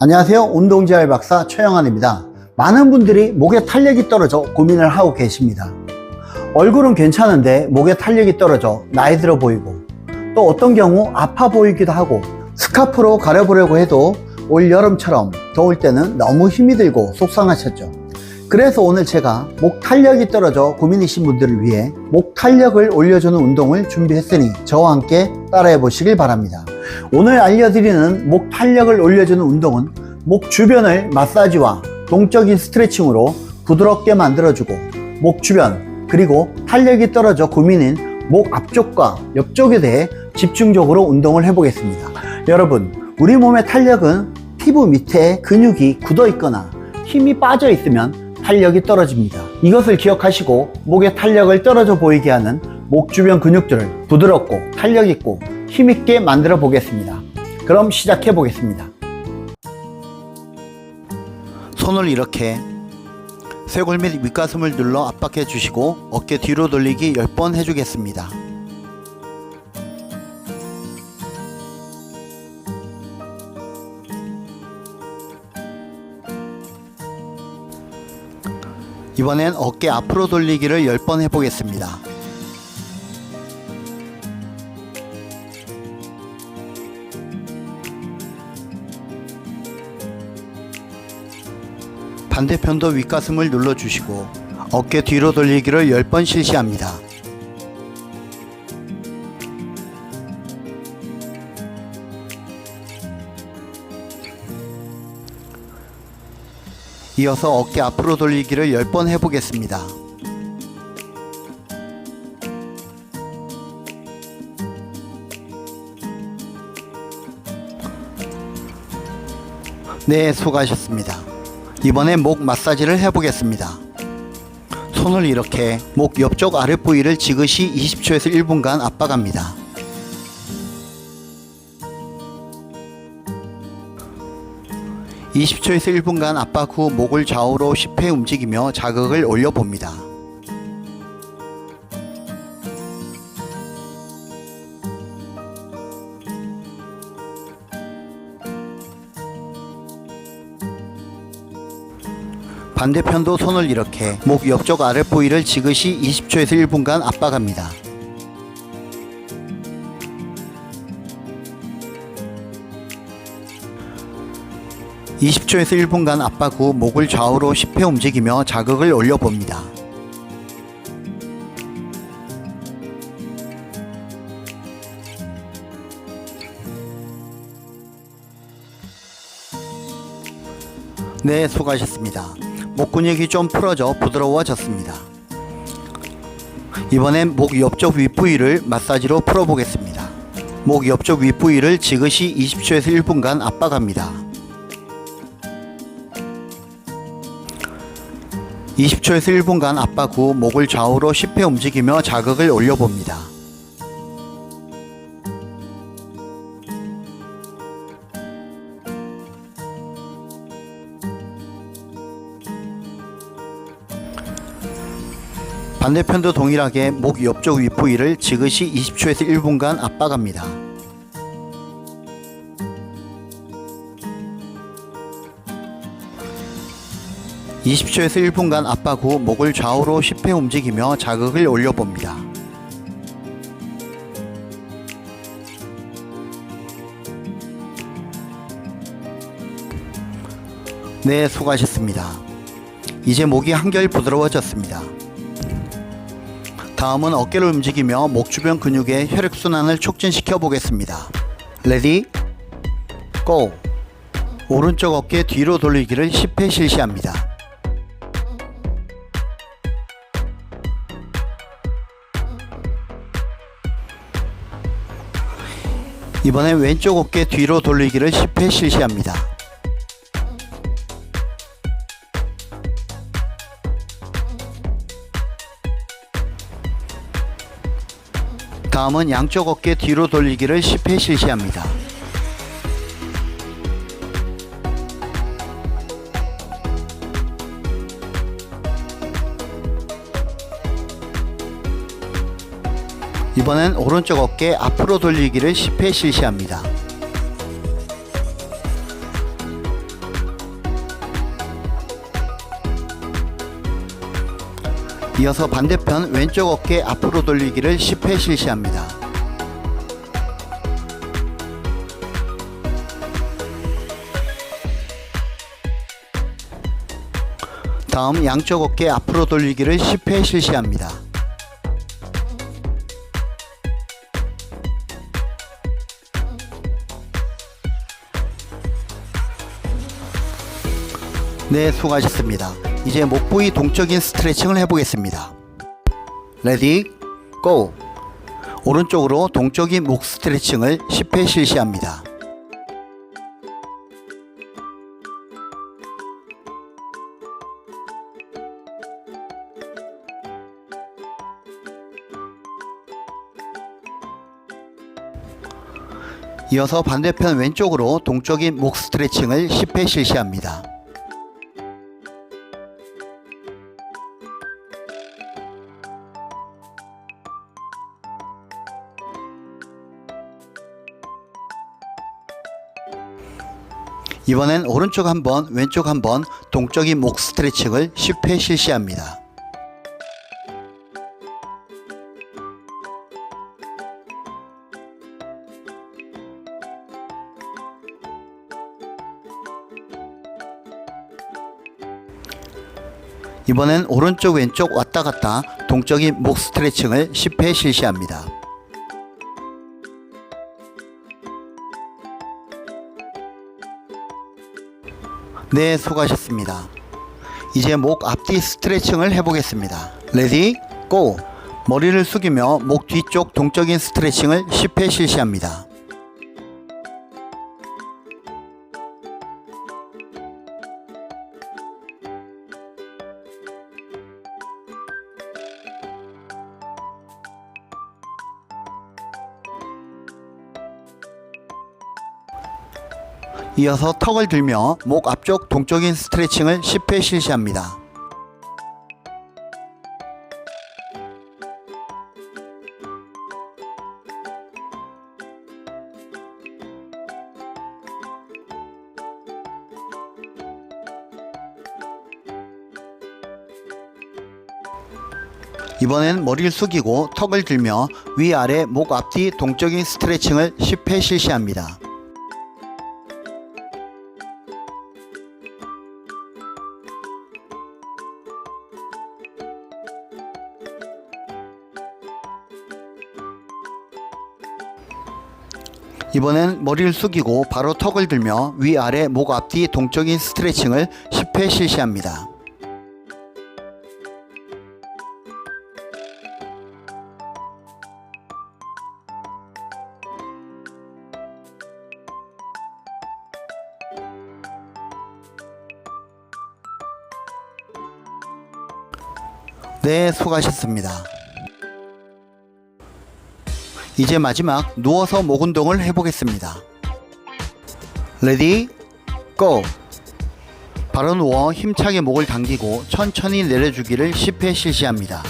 안녕하세요. 운동지알 박사 최영환입니다. 많은 분들이 목에 탄력이 떨어져 고민을 하고 계십니다. 얼굴은 괜찮은데 목에 탄력이 떨어져 나이 들어 보이고 또 어떤 경우 아파 보이기도 하고 스카프로 가려보려고 해도 올 여름처럼 더울 때는 너무 힘이 들고 속상하셨죠. 그래서 오늘 제가 목 탄력이 떨어져 고민이신 분들을 위해 목 탄력을 올려주는 운동을 준비했으니 저와 함께 따라해 보시길 바랍니다. 오늘 알려드리는 목 탄력을 올려주는 운동은 목 주변을 마사지와 동적인 스트레칭으로 부드럽게 만들어주고 목 주변 그리고 탄력이 떨어져 고민인 목 앞쪽과 옆쪽에 대해 집중적으로 운동을 해보겠습니다. 여러분, 우리 몸의 탄력은 피부 밑에 근육이 굳어 있거나 힘이 빠져 있으면 탄력이 떨어집니다. 이것을 기억하시고 목의 탄력을 떨어져 보이게 하는 목 주변 근육들을 부드럽고 탄력 있고 힘 있게 만들어 보겠습니다. 그럼 시작해 보겠습니다. 손을 이렇게 쇄골 및 윗가슴을 눌러 압박해 주시고 어깨 뒤로 돌리기 10번 해주겠습니다. 이번엔 어깨 앞으로 돌리기를 10번 해보겠습니다. 반대편도 윗가슴을 눌러주시고 어깨 뒤로 돌리기를 10번 실시합니다. 이어서 어깨 앞으로 돌리기를 10번 해보겠습니다. 네, 수고하셨습니다. 이번엔 목 마사지를 해보겠습니다. 손을 이렇게 목 옆쪽 아랫 부위를 지그시 20초에서 1분간 압박합니다. (20초에서 1분간) 압박 후 목을 좌우로 10회 움직이며 자극을 올려봅니다. 반대편도 손을 이렇게 목 옆쪽 아랫 부위를 지그시 20초에서 1분간 압박합니다. (20초에서 1분간) 압박 후 목을 좌우로 10회 움직이며 자극을 올려봅니다. 네, 수고하셨습니다. 목 근육이 좀 풀어져 부드러워졌습니다. 이번엔 목 옆쪽 윗부위를 마사지로 풀어보겠습니다. 목 옆쪽 윗부위를 지그시 20초에서 1분간 압박합니다. 20초에서 1분간 압박 후 목을 좌우로 10회 움직이며 자극을 올려봅니다. 반대편도 동일하게 목 옆쪽 윗부위를 지그시 20초에서 1분간 압박합니다. (20초에서 1분간) 압박 후 목을 좌우로 10회 움직이며 자극을 올려봅니다. 네, 수고하셨습니다. 이제 목이 한결 부드러워졌습니다. 다음은 어깨를 움직이며 목 주변 근육의 혈액순환을 촉진시켜 보겠습니다. 레디 고! 오른쪽 어깨 뒤로 돌리기를 10회 실시합니다. 이번엔 왼쪽 어깨 뒤로 돌리기를 10회 실시합니다. 다음은 양쪽 어깨 뒤로 돌리기를 10회 실시합니다. 이번엔 오른쪽 어깨 앞으로 돌리기를 10회 실시합니다. 이어서 반대편 왼쪽 어깨 앞으로 돌리기를 10회 실시합니다. 다음 양쪽 어깨 앞으로 돌리기를 10회 실시합니다. 네, 수고하셨습니다. 이제 목 부위 동적인 스트레칭을 해보겠습니다. 레디, 고! 오른쪽으로 동적인 목 스트레칭을 10회 실시합니다. 이어서 반대편 왼쪽으로 동적인 목 스트레칭을 10회 실시합니다. 이번엔 오른쪽 한 번, 왼쪽 한번 동적인 목 스트레칭을 10회 실시합니다. 이번엔 오른쪽 왼쪽 왔다 갔다 동적인 목 스트레칭을 10회 실시합니다. 네, 수고하셨습니다. 이제 목 앞뒤 스트레칭을 해보겠습니다. 레디, 고! 머리를 숙이며 목 뒤쪽 동적인 스트레칭을 10회 실시합니다. 이어서 턱을 들며 목 앞쪽 동적인 스트레칭을 10회 실시합니다. 이번엔 머리를 숙이고 턱을 들며 위아래 목 앞뒤 동적인 스트레칭을 10회 실시합니다. 이번엔 머리를 숙이고 바로 턱을 들며 위아래 목 앞뒤 동적인 스트레칭을 10회 실시합니다. 네, 수고하셨습니다. 이제 마지막 누워서 목 운동을 해보겠습니다. 레디, 고! 바로 누워 힘차게 목을 당기고 천천히 내려주기를 10회 실시합니다.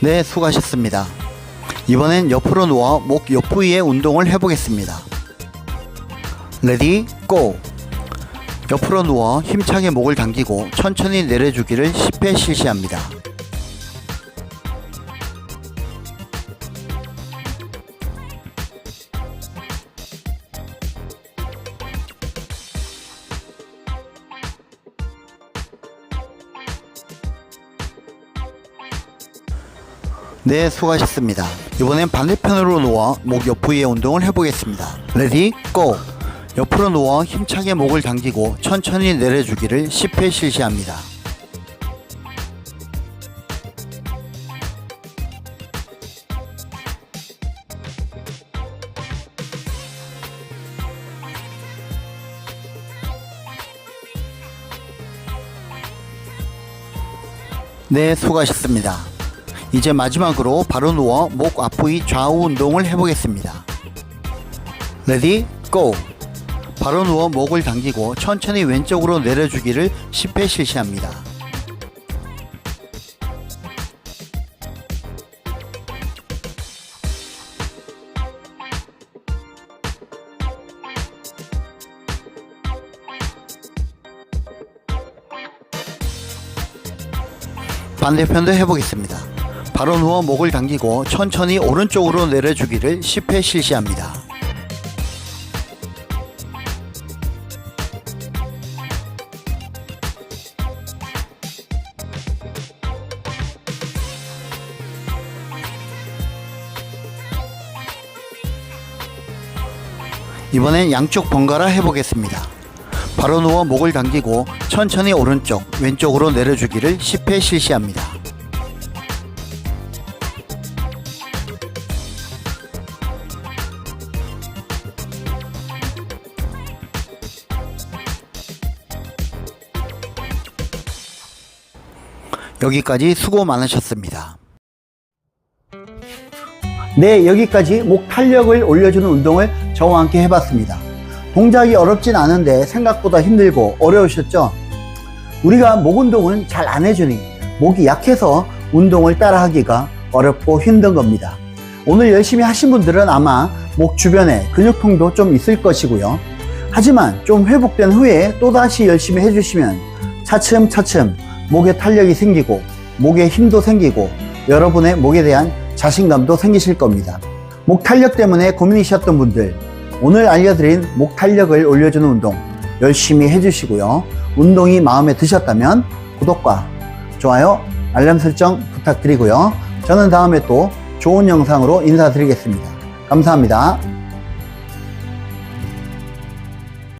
네, 수고하셨습니다. 이번엔 옆으로 누워 목 옆 부위의 운동을 해보겠습니다. 레디, 고! 옆으로 누워 힘차게 목을 당기고 천천히 내려주기를 10회 실시합니다. 네, 수고하셨습니다. 이번엔 반대편으로 누워 목 옆 부위의 운동을 해보겠습니다. 레디, 고! 옆으로 누워 힘차게 목을 당기고 천천히 내려주기를 10회 실시합니다. 네, 수고하셨습니다. 이제 마지막으로 바로 누워 목 앞부위 좌우 운동을 해보겠습니다. 레디, 고! 바로 누워 목을 당기고 천천히 왼쪽으로 내려주기를 10회 실시합니다. 반대편도 해보겠습니다. 바로 누워 목을 당기고 천천히 오른쪽으로 내려주기를 10회 실시합니다. 이번엔 양쪽 번갈아 해보겠습니다. 바로 누워 목을 당기고 천천히 오른쪽, 왼쪽으로 내려주기를 10회 실시합니다. 여기까지 수고 많으셨습니다. 네, 여기까지 목 탄력을 올려주는 운동을 저와 함께 해봤습니다. 동작이 어렵진 않은데 생각보다 힘들고 어려우셨죠? 우리가 목 운동은 잘 안 해주니 목이 약해서 운동을 따라하기가 어렵고 힘든 겁니다. 오늘 열심히 하신 분들은 아마 목 주변에 근육통도 좀 있을 것이고요. 하지만 좀 회복된 후에 또다시 열심히 해주시면 차츰차츰 목에 탄력이 생기고 목에 힘도 생기고 여러분의 목에 대한 자신감도 생기실 겁니다. 목 탄력 때문에 고민이셨던 분들 오늘 알려드린 목 탄력을 올려주는 운동 열심히 해주시고요. 운동이 마음에 드셨다면 구독과 좋아요, 알람 설정 부탁드리고요. 저는 다음에 또 좋은 영상으로 인사드리겠습니다. 감사합니다.